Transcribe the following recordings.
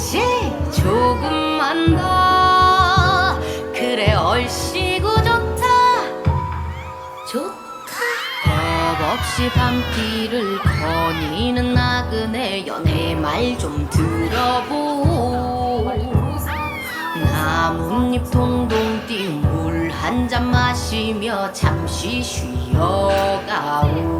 같이 조금만 더. 그래 얼씨구 좋다. 좋다. 겁 없이 밤길을 거니는 나그네 연애 말 좀 들어보. 나뭇잎 동동 띠물한 잔 마시며 잠시 쉬어가오.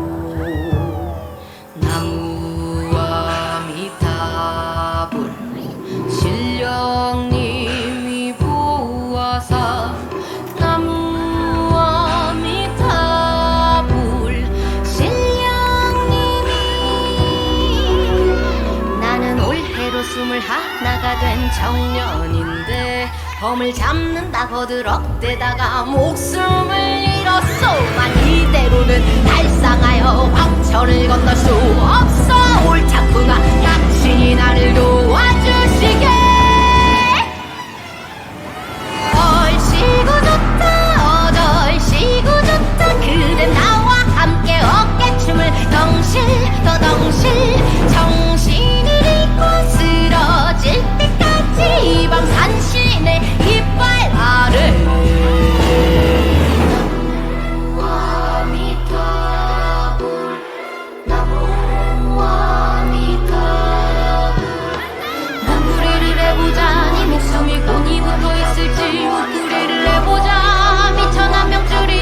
스물 하나가 된 청년인데 범을 잡는다 거들럭대다가 목숨을 잃었소 난 이대로는 달상하여 황천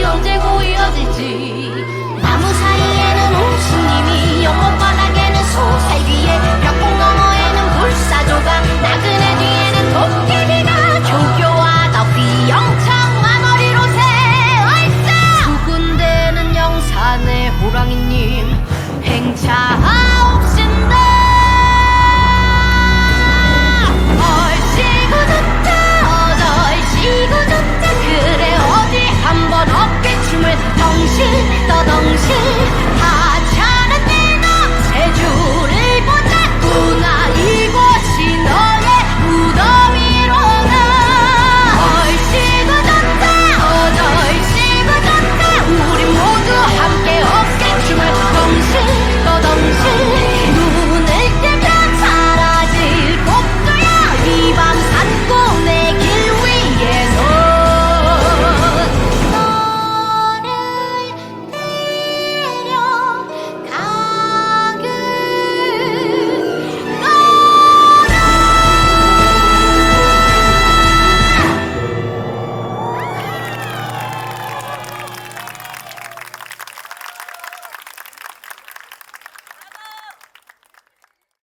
언제고 이어질지.